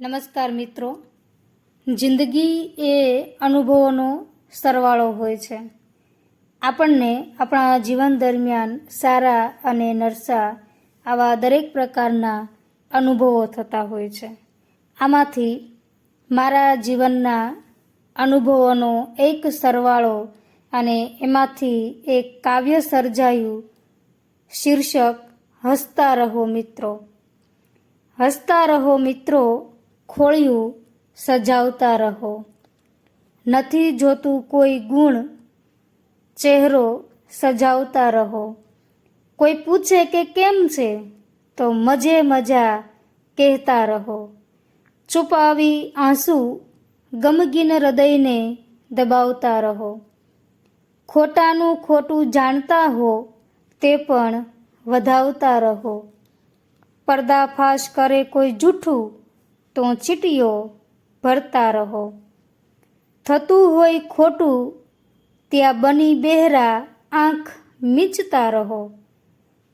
નમસ્કાર મિત્રો. જિંદગી એ અનુભવોનો સરવાળો હોય છે. આપણને આપણા જીવન દરમિયાન સારા અને નરસા આવા દરેક પ્રકારના અનુભવો થતા હોય છે. આમાંથી મારા જીવનના અનુભવોનો એક સરવાળો અને એમાંથી એક કાવ્ય સર્જાયું શીર્ષક, હસતા રહો મિત્રો. હસતા રહો મિત્રો ખોળિયું સજાવતા રહો. નથી જોતું કોઈ ગુણ, ચહેરો સજાવતા રહો. કોઈ પૂછે કે કેમ છે, તો મજે મજા કહેતા રહો. છુપાવી આંસુ ગમગીન હૃદયને દબાવતા રહો. ખોટાનું ખોટું જાણતા હો, તે પણ વધાવતા રહો. પર્દાફાશ કરે કોઈ જૂઠું તો ચીટીઓ ભરતા રહો. થતું હોય ખોટું, ત્યાં બની બહેરા, આંખ મીચતા રહો.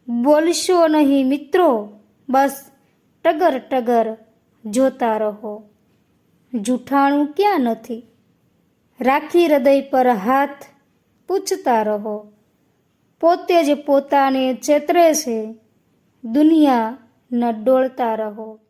બોલશો નહીં મિત્રો, બસ ટગર ટગર જોતા રહો. જૂઠાણું ક્યાં નથી? રાખી હૃદય પર હાથ પૂછતા રહો. પોતે જ પોતાને ચેતરે છે દુનિયા ન ડોળતા રહો.